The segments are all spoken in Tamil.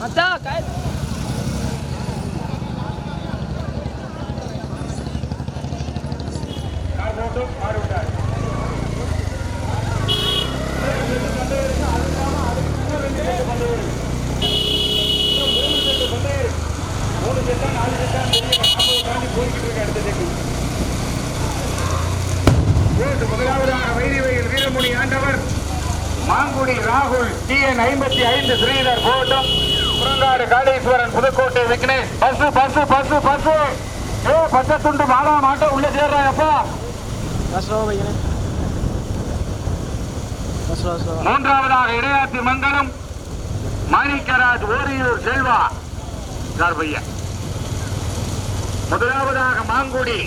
Matan, cai! É மூன்றாவதாக இடையாத்தி மங்கலம் மாணிக்கராஜ் ஓரியூர் செல்வா சார் பையன். முதலாவதாக மாங்குடி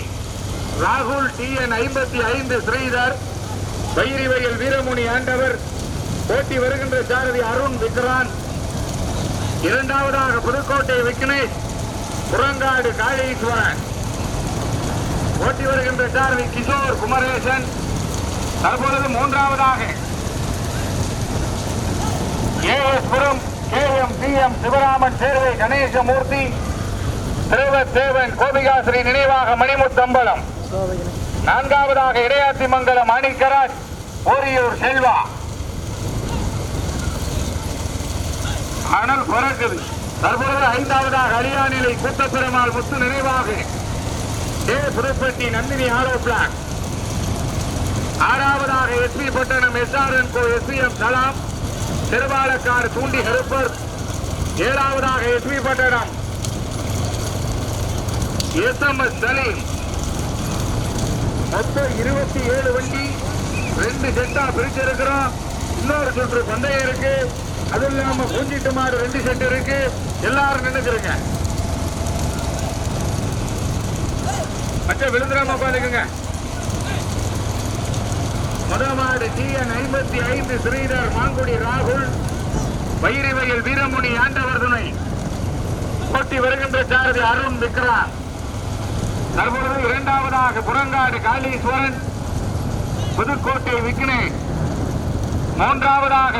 ராகுல் டி என் ஐம்பத்தி ஐந்து ஸ்ரீதர் வைரிவையில் வீரமுனி ஆண்டவர் போட்டி வருகின்ற சாரதி அருண் விக்ரான் இரண்டாவதாக புதுக்கோட்டை விக்னேஷ் புறங்காடு காளீஸ்வரன். ஓட்டி வருகின்ற சார்வி கிஷோர் குமரேசன். தற்பொழுது மூன்றாவதாக. K M P M Sivaraman Servai Ganesamoorthy. Devan Gopikasri நினைவாக மணிமுத்தம்பலம். நான்காவதாக இடையாத்தி மங்கலம் மாணிக்கராஜ் ஓரியூர் செல்வா. அனல் பறக்குது. தற்பொழுது ஐந்தாவதாக அரியாநிலை கூட்டப்பெருமாள் முத்து நினைவாக. ஏ புதுப்பட்டி நந்தினி ஆரோ பிளாக் ஆறாவதாக SP Pattanam SRN co SPM சலாம். திருவாலக்காடு தூண்டி ஹெருப்பர். ஏழாவதாக எஸ்பி பட்டணம் எஸ் எம்எஸ் சலீம். மொத்தம் இருபத்தி ஏழு வண்டி ரெண்டு செட்டா பிரிச்சிருக்கிறோம். இன்னொரு சுற்று பந்தயம் இருக்கு. அது இல்லாம பூஞ்சிட்டு மாடு ரெண்டு செட் இருக்கு. எல்லாரும் நின்னுக்கிறீங்க மற்ற விழுந்துடாம உட்காந்துக்குங்க. முதமாடு மாடு டிஎன் ஐம்பத்தி ஐந்து ஸ்ரீதர் மாங்குடி ராகுல் வைரிவையில் வீரமுனி ஆண்டவர் துணை போட்டி வருகின்ற சாரதி அருண் விக்ரான் தற்பொழுது இரண்டாவதாக புறங்காடு காளீஸ்வரன் புதுக்கோட்டை விக்னேஷ். மூன்றாவதாக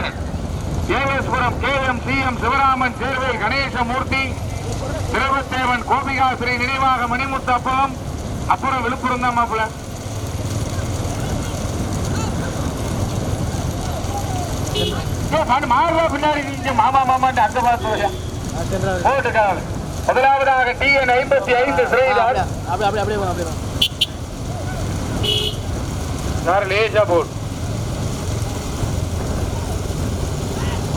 AS Puram K M C M Sivaraman Servai Ganesamoorthy Devathevan Gopikasri நினைவாக மணிமுத்தப்பம் அப்புறம் விழுப்புரம் தான் மாப்பிள்ள மாறுவா பின்னாடி மாமா மாமான்னு அந்த பார்த்து போட்டுக்காங்க முதலாவதாக டிஎன் ஐம்பத்தி ஐந்து போங்க கார் லேசா போட்டு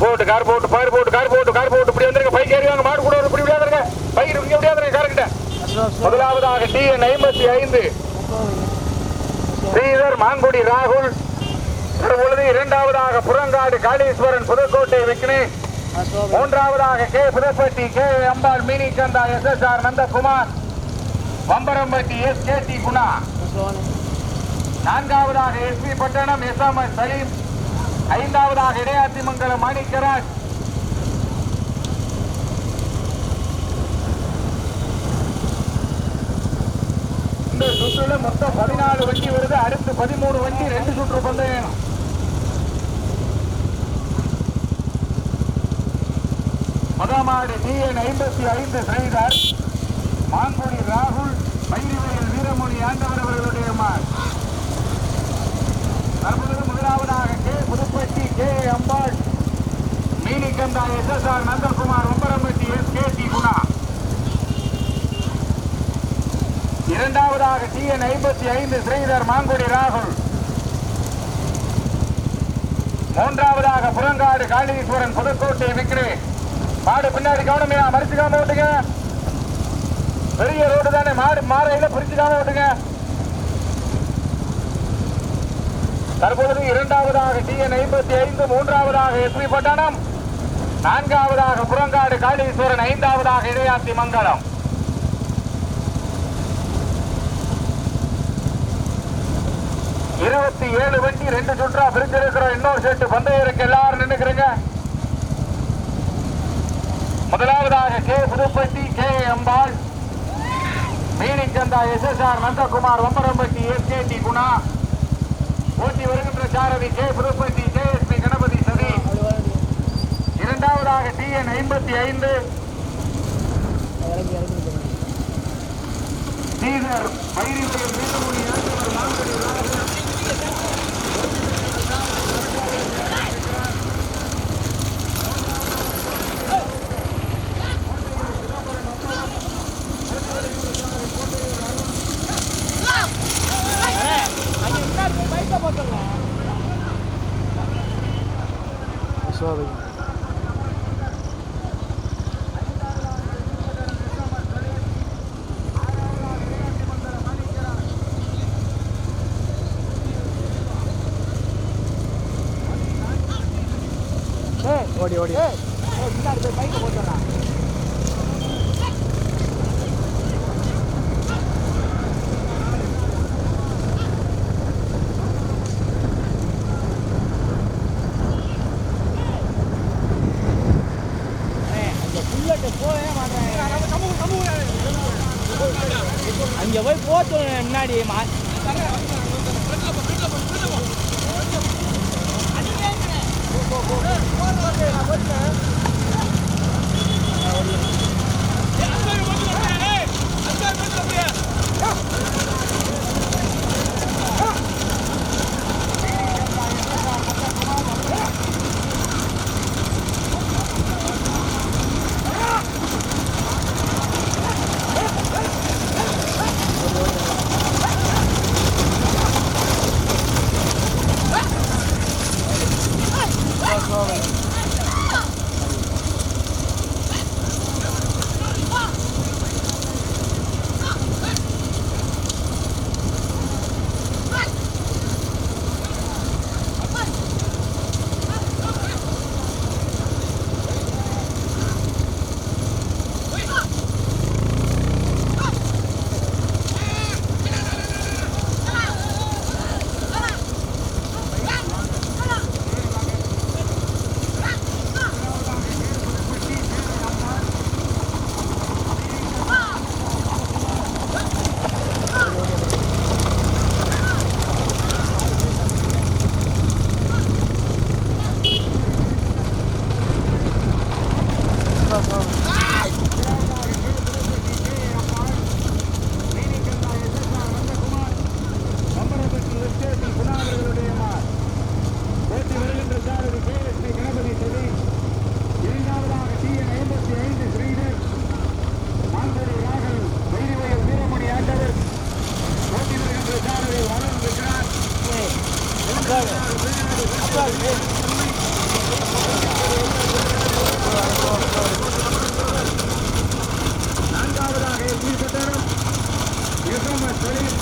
போட்டு கார் போட்டு பாரு போட்டு கார் போட்டு கார் போட்டு இப்படி வந்துருங்க. பைக் ஏறிவாங்க. மாடு கூட இப்படி விளையாடுங்க பைக் இங்க விளையாடுங்க கார்கிட்ட முதலாவதாக டி என் ஐம்பத்தி ஐந்து. ஸ்ரீதர் மாங்குடி ராகுல். தற்பொழுது இரண்டாவதாக புறங்காடு காளீஸ்வரன் புதுக்கோட்டை விக்னேஷ் மூன்றாவதாக K Pudupatti K Ambal Meenikanda S S R Nandakumar. Vambarampatti S K D Guna. நான்காவதாக S P Pattanam S M S Salim. ஐந்தாவதாக இடையாத்திமங்கலம் மாணிக்கராஜ். இந்த சுற்றுல மொத்தம் பதினாலு வண்டி வருது. அடுத்து பதிமூணு வண்டி ரெண்டு சுற்று பந்தயம் மதமாடு டிஎன் ஐம்பத்தி ஐந்து செய்தார் மாங்குடி ராகுல் மயிரிவையில் வீரமணி ஆண்டவர் அவர்களுடைய மார் தற்பொழுது முதலாவதாக K Pudupatti K Ambal Meenikanda S S R Nandakumar Umbarampatti S K D Guna இரண்டாவதாக டிஎன் ஐம்பத்தி ஐந்து ஸ்ரீதர் மாங்குடி ராகுல். மூன்றாவதாக புறங்காடு காளீஸ்வரன் புதுக்கோட்டை விக்ரேஷ் மாடு பின்னாடி கவனமையா மறிச்சுக்காம ஓட்டுங்க. பெரிய ரோடு தானே மாடு மாறையில பிரிச்சுக்காம ஓட்டுங்க. தற்பொழுது இரண்டாவதாக டிஎன் ஐம்பத்தி ஐந்து மூன்றாவதாக எஸ்பி பட்டணம். நான்காவதாக புறங்காடு காளீஸ்வரன் ஐந்தாவதாக இடையாத்தி மங்கலம் இருபத்தி ஏழு வண்டி ரெண்டு சுற்றா பிரிஞ்சிருக்கிறோம் இன்னொரு செட்டு பந்தயம் இருக்கு எல்லாரும் நின்னுக்கிறீங்க. முதலாவதாக K Pudupatti K Ambal Meenichanda S S R Nandakumar Vambarampatti S K D Guna. போட்டி வருகின்ற Sarathi K Pudupatti K S P Ganapathi சதி. இரண்டாவதாக டி டிஎன் ஐம்பத்தி ஐந்து. இறங்கி இறங்கி போகணும். ஸ்ரீதர் வைரிபுரம் மாங்கடி ராஜன் சோபை ஓடி ஓடி முன்னாடி போய் பைக்கை போட்டுறான் எஸ்எம்எஸ் தொழில்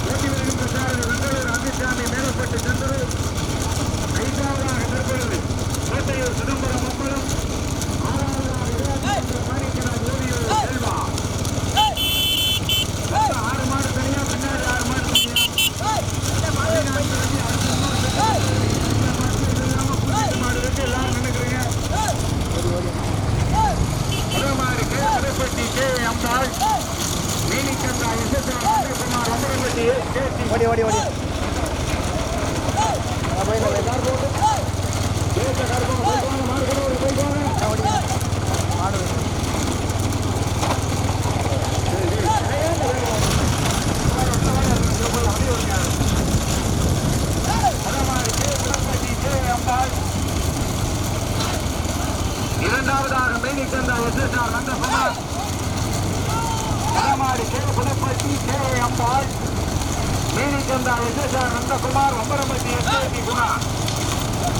போட்டி வேண்டும் பிரச்சாரர் வெங்கடூர் அமித்சாமி மேலப்பட்டு சந்திரு ஐந்தாவதாக தற்பொழுது கோட்டையூர் சிதம்பரம் மம்பலம் ஆறாவதாக இருபத்தி மாணிக்கராஜ் ஓவியூர் செல்வா மொத்தம் ஆறு மாடு தனியா பின்னாடி ஆறு மாடு தனியா பதினான்கு அடி, அடுத்த மாடு தனியா. இந்த மாடு இது இல்லாம புதிய மாடு இருக்கு எல்லாரும் நினைக்கிறீங்க முதமாறு K Kadaipatti K Ambal Meenikkanda SSR Nandakumar Amarampatti K D ஓடி ஓடி ஓடி இரண்டாவதாக Menikkanda SSR Nandakumar K Pulappatti K Ambal Meenichanda SSR Nandakumar Ombarampatti SAP Guna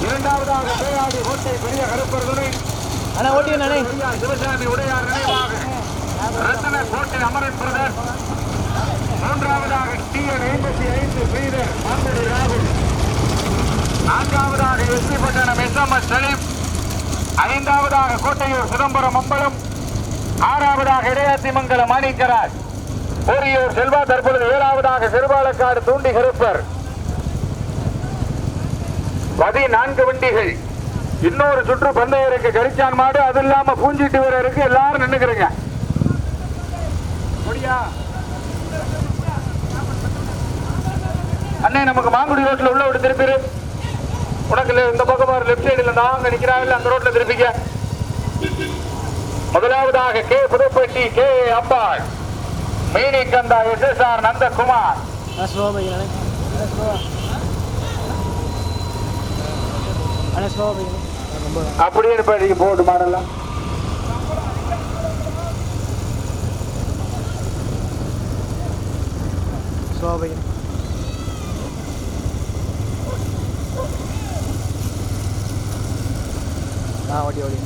இரண்டாவதாக பேராடி ஓட்டை பெரிய கருப்பர்துறை அண்ணா. சிவசாமி உடையார் நினைவாக ரத்தன கோட்டை அமரன் பிரதர் மூன்றாவதாக டி என் ஐம்பத்தி ஐந்து ஸ்ரீதர் மாம்படி ராகுல் நான்காவதாக எஸ்டி பட்டணம் எஸ் எம் எஸ் சலீம் ஐந்தாவதாக கோட்டையூர் சிதம்பரம் அம்பலம் ஆறாவதாக இடையாத்திமங்கலம் மாணிக்கராஜ். பொறியூர் செல்வா தற்பொழுது ஏழாவதாக சிறுபாலக்காடு தூண்டி கருப்பர் பதினான்கு வண்டிகள். இன்னொரு சுற்று பந்தயம் இருக்கு கரிச்சான் மாடு அது இல்லாம பூஞ்சிட்டு வர இருக்கு எல்லாரும் நின்னுக்கிறீங்க. முடியா? அண்ணே நமக்கு மாங்குடி ரோட்ல உள்ள ஒரு திருப்பிரு. உனக்கு இந்த பக்கம் லெப்ட் லெஃப்ட் சைடுல இந்த ஆங்க நிக்கிறாங்க அந்த ரோட்ல திருப்பிக்க. முதலாவதாக K Pudupatti K Ambal. Meenikanda S S R Nandakumar. அப்படியே படிக்க போட்டு மாடலாம் சோபையன் ஆ ஓடி ஓடி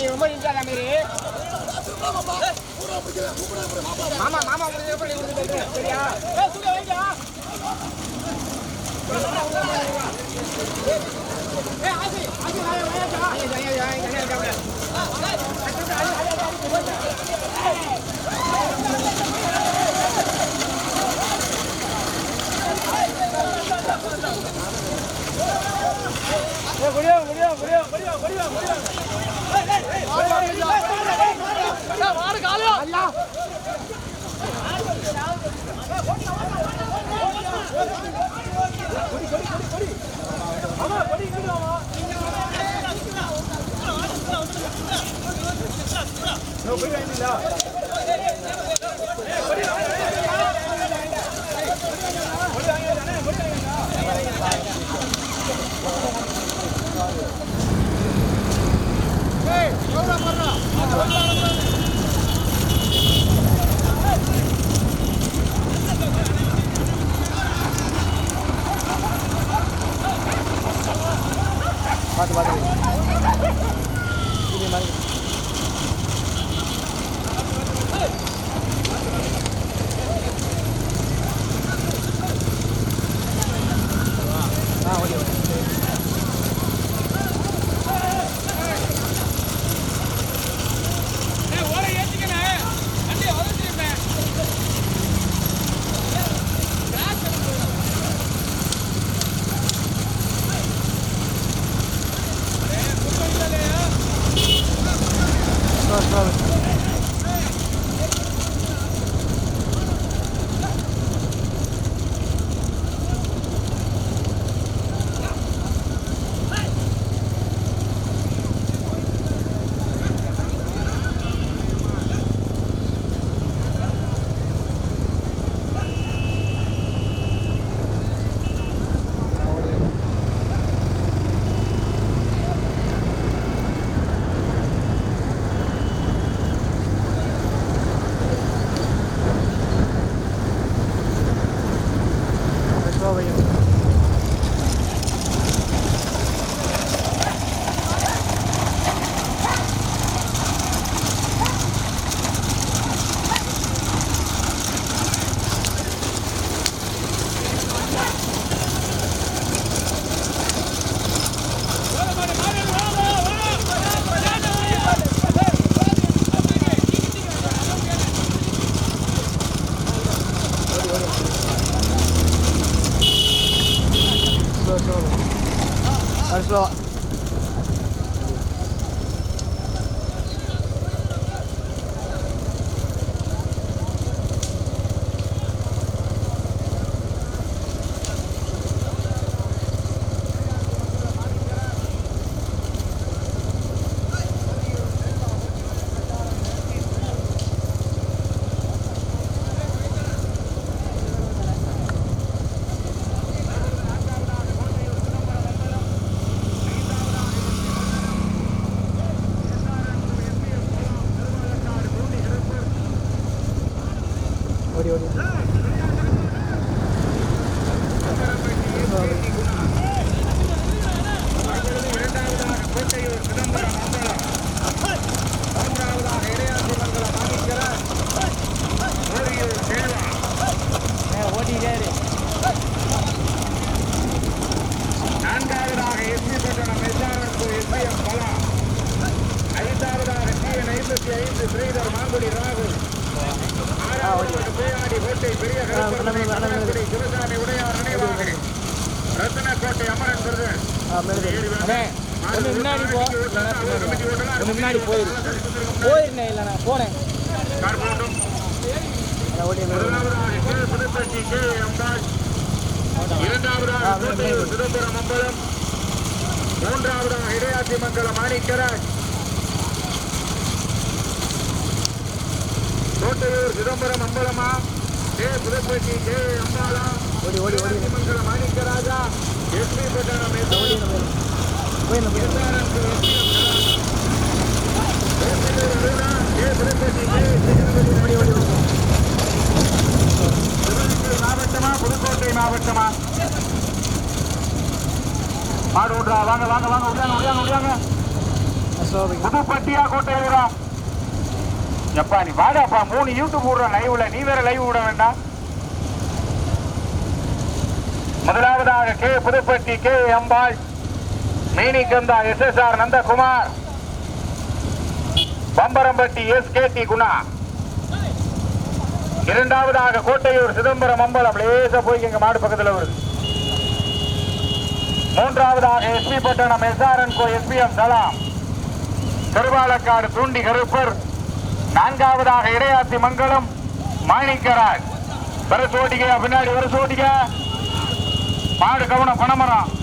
நீ ரொம்ப நின்றாத அமீர் மாமா மாமா உங்களுக்கு முடியும் கொடுத்துட்டு சரியா பார்த்து பார்த்து இது பின்னாடி அம்பாள் போயிருந்தேன் இல்லை நான் போனேன் மூன்றாவதாக இடையாட்சி மங்கலம் மாணிக்கராஜ் கோட்டையூர் சிதம்பரம் அம்பலமா கே புதுப்பட்டி கே அம்பாலா ஓடி ஓடி ஓடி மங்கலம் மாணிக்கராஜா எஸ்பி பட்டணம் போயிருந்தேன் போயிருந்தேன் ஓடி ஓடி ஓடி மாவட்டமா புதுக்கோட்டை மாவட்டமா மாடு விட்றா வாங்க வாங்க வாங்க விடுறாங்க விடுறாங்க விடுறாங்க அசோபிங்க புதுப்பட்டியா எப்பா நீ வாடாப்பா மூணு யூடியூப் விடுற லைவ்ல நீ வேற லைவ் விட வேண்டாம். முதலாவதாக K Pudupatti K Ambal Meenikantha S S R Nandakumar Bambarampatti S K D Guna. இரண்டாவதாக கோட்டையூர் சிதம்பரம் அம்பலம். லேசா போய் எங்க மாடு பக்கத்தில் வருது. மூன்றாவதாக எஸ்பி பட்டணம் எஸ்ஆர்என் கோ எஸ்பிஎம் சலாம். கருவாலக்காடு தூண்டி கருப்பர். நான்காவதாக இடையாத்தி மங்கலம் மாணிக்கராஜ். வர சோட்டிக்க பின்னாடி வர சோட்டிக்க மாடு கவனம் பணமரம்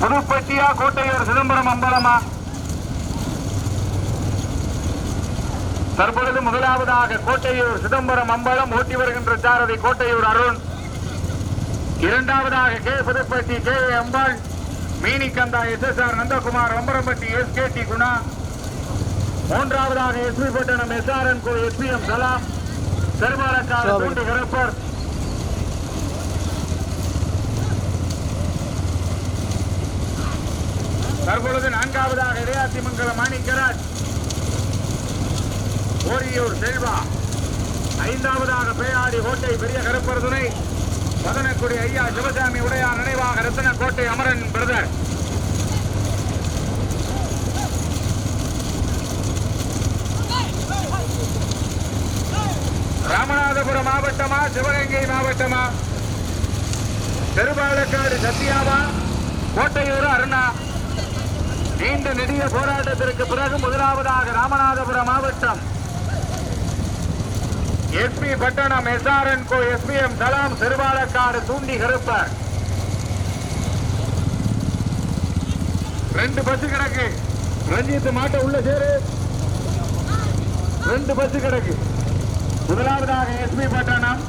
புதுப்பட்டியா கோட்டையூர் சிதம்பரம் அம்பலமா? தற்பொழுது முதலாவதாக கோட்டையூர் சிதம்பரம் அம்பலம் ஓட்டி வருகின்ற சாரதி கோட்டையூர் அருண். இரண்டாவதாக K. Pudupatti K. Ambal. Meenikantha S S R Nandakumar Ambarampatti S K D Guna. மூன்றாவதாக S P Pattanam S R N கோ S P M Salam Perumalakkadu சோபை. தூண்டு கருப்பர் தற்பொழுது நான்காவதாக இடையாத்தி மங்கலம் மாணிக்கராஜ். ஓரியூர் செல்வா. ஐந்தாவதாக பேயாடி கோட்டை பெரிய கருப்பர் துணை. மதனக்குடி ஐயா சிவசாமி உடையார் நினைவாக ரத்தன கோட்டை அமரன் பிரதர். ராமநாதபுரம் மாவட்டமா சிவகங்கை மாவட்டமா? பெருபாலக்காடு சத்யாவா கோட்டையூர் அருணா. நீண்ட நெடிய போராட்டத்திற்கு பிறகு முதலாவதாக ராமநாதபுரம் மாவட்டம் எஸ்பி பட்டணம் எஸ்ஆர்என் கோ எஸ்பிஎம் சலாம் சிறுபாலக்காடு தூண்டி கருப்பர் ரெண்டு பஸ் கிடக்கு. ரஞ்சித் மாட்ட உள்ள சேரு. ரெண்டு பஸ் கிடக்கு. முதலாவதாக எஸ்பி பட்டணம்.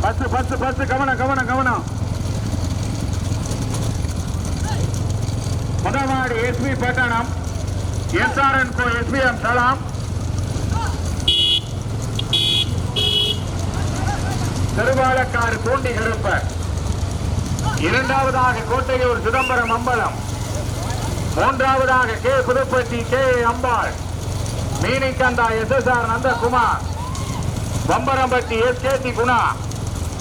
பஸ் பஸ் பஸ் கவனம் கவனம் கவனம். முதமாடி SP Pattanam. SRN co SPM சலாம் திருவாலக்காடு தூண்டி கருப்பர் இரண்டாவதாக கோட்டையூர் சிதம்பரம் அம்பலம். மூன்றாவதாக K. Pudupatti K. Ambal. Meenikantha S. S. R. Nandakumar. Bambarampatti S. K. D. Guna.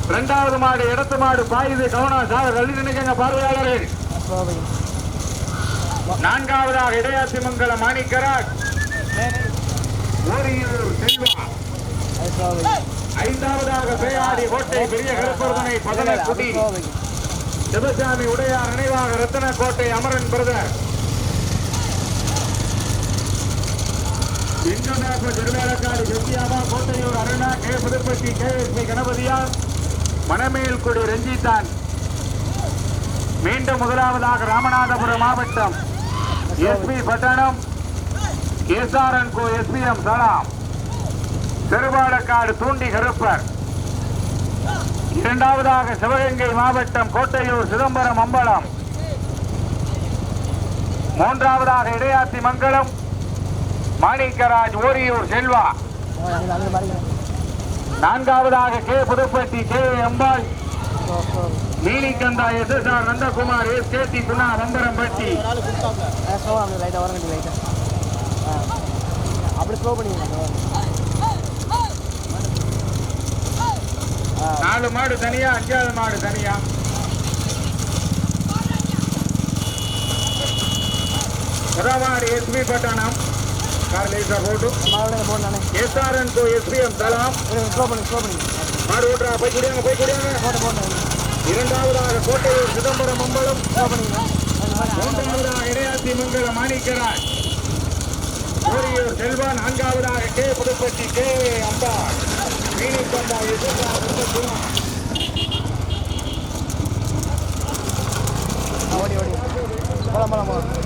இரண்டாவது மாடு இடத்து மாடு பாயுது கவனம் சார் கல்வி நினைக்கங்க பார்வையாளர்கள் நான்காவதாக இடையாத்திமங்கலம் மாணிக்கராஜ். ஊரியூர் செல்வா. ஐந்தாவதாக பேயாடி கோட்டை பெரிய கருப்பர்தனை பதனக்குடி சிவசாமி உடையார் நினைவாக ரத்தன கோட்டை அமரன் பிரதர். இந்துநாப்ப Thiruvelakkadu சத்யாபா Kottaiyur Aruna K. Pudupatti K. S. P. கணபதியா Manamelkudi ரஞ்சித்தான். மீண்டும் முதலாவதாக ராமநாதபுரம் மாவட்டம். எஸ்பி பட்டணம். எஸ்ஆர்என் கோ எஸ்பிஎம் சலாம் திருவாடக்காடு தூண்டி கருப்பர் இரண்டாவதாக சிவகங்கை மாவட்டம் கோட்டையூர் சிதம்பரம் அம்பலம். மூன்றாவதாக இடையாத்தி மங்கலம் மாணிக்கராஜ் ஓரியூர் செல்வா. நான்காவதாக K Pudupatti K Ambal Neelikantha S S R Nandakumar S K D Guna Vandarampatti slow அப்படி அப்படி ஸ்லோ பண்ணி நாலு மாடு தனியா அஞ்சாவது மாடு தனியா. முதவாடு எஸ்பி பட்டணம். கார்லேசா போட்டு. எஸ்ஆர்என் கோ எஸ்பிஎம் தலாம். மாடு ஓட்டுறா போய் குடியாங்க போய் குடியாங்க இரண்டாவதாக கோட்டையூர் சிதம்பரம் அம்பலம் மூன்றாவதாக இடையாத்தி மங்கல மாணிக்கராஜ். செல்வா நான்காவதாக கே புதுப்பட்டி கே அம்பாள். ஓடி ஓடி போலாம் போலாம் போலாம்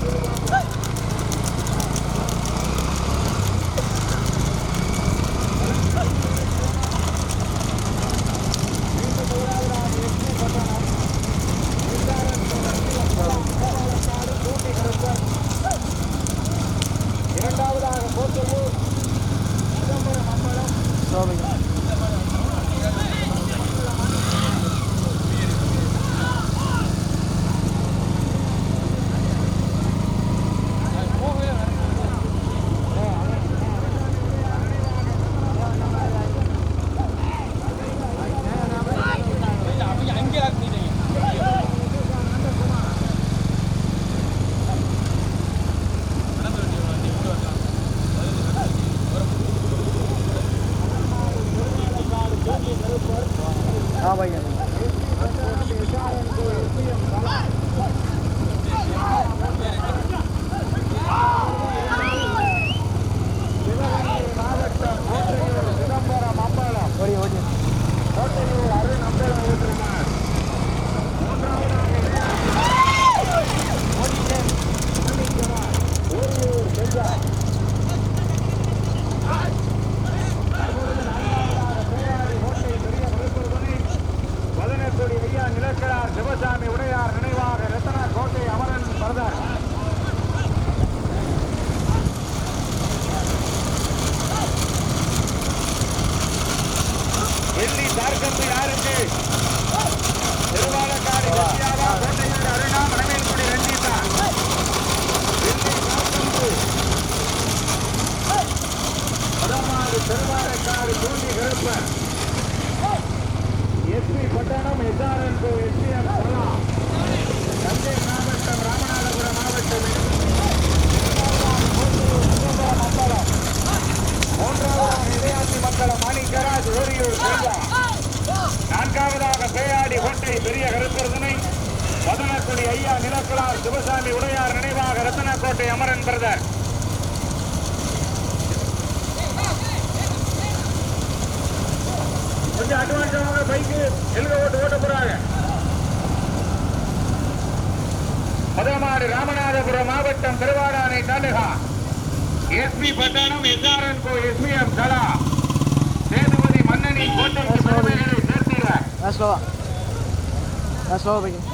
மாவட்டம் Thiruvadanai taluka. SP Pattanam SRN co SPM தலா. சேதுபதி மன்னனி பையன்.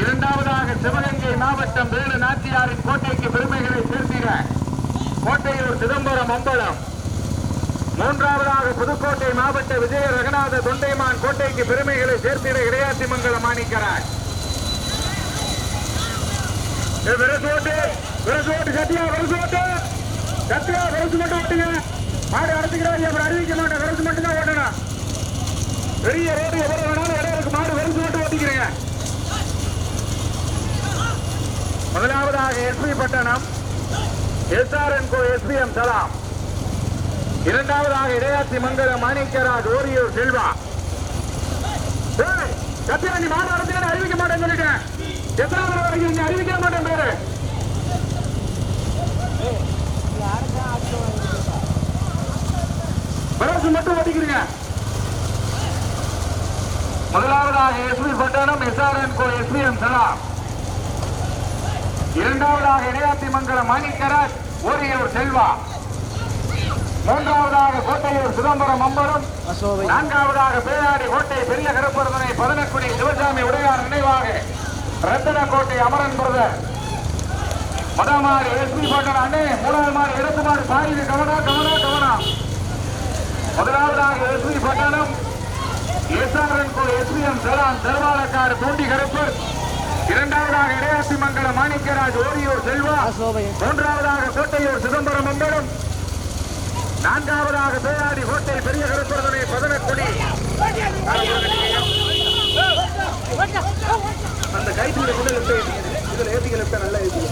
இரண்டாவதாக சிவகங்கை மாவட்டம் வேலு நாச்சியாரின் கோட்டைக்கு பெருமைகளை சேர்த்திட. கோட்டையூர் சிதம்பரம் அம்பலம். மூன்றாவதாக புதுக்கோட்டை மாவட்ட விஜய ரகநாத தொண்டைமான் கோட்டைக்கு பெருமைகளை சேர்த்திட இடையாத்தி மங்கலம் மாணிக்கிறார் விரசோட்டு விரசோட்டு சத்யா விரசோட்டு. சத்யா விரசு மட்டும் ஓட்டுங்க. மாடு அடைச்சிக்கிறாரு அப்புறம் அறிவிக்க மாட்டேன். விரசு மட்டும் தான் ஓட்டணும். பெரிய ரோடு எவ்வளவு வேணாலும் இடம் இருக்கு. மாடு விரசு மட்டும் ஓட்டிக்கிறீங்க. முதலாவதாக எஸ்பி பட்டணம் எஸ்ஆர்என் கோ எஸ்பிஎம் சலாம். இரண்டாவதாக இடையாத்தி மங்கல மாணிக்கராஜ் ஓரியூர் செல்வா. ஏய், மாநகரத்தில் அறிவிக்க மாட்டேன்னு சொல்லிட்டேன். எத்தனாவது வரைக்கும் அறிவிக்க மாட்டேன் பேரு. பரசு மட்டும் ஒட்டிக்கிறீங்க முதலாவதாக எஸ்பி பட்டணம் எஸ்ஆர்என் கோ எஸ்பிஎம் சலாம். இரண்டாவதாக இடையாத்தி மங்கல மாணிக்கராஜ் ஓரியூர் செல்வா. மூன்றாவதாக கோட்டையூர் சிதம்பரம் பையன் நான்காவதாக பேராடி கோட்டை பெரிய கருப்பரதனை பதனக்குடி சிவசாமி உடையார் நினைவாக. ரத்தன கோட்டை அமரன் பிரதர். முதல் மாடு எஸ்பி பட்டன் அண்ணே மூணாவது மாடு இடத்து மாடு சாயுது கவனா கவனா கவனா முதலாவதாக எஸ்பி பட்டணம். எஸ்ஆர்என் குழு எஸ்பிஎம் செலான் தர்வாலக்கார் தூண்டி கருப்பர். இரண்டாவதாக இடையாசி மங்கலம் மாணிக்கராஜ் ஓரியூர் செல்வா. மூன்றாவதாக கோட்டையூர் சிதம்பரம் அம்பலம் நான்காவதாக பேராடி ஹோட்டல் பெரிய கருத்துடனே பதனக்குடி. அந்த கைத்தூரை கொண்டு லெஃப்ட் இதுல ஏத்திக்க லெஃப்ட் நல்லா ஏத்திக்க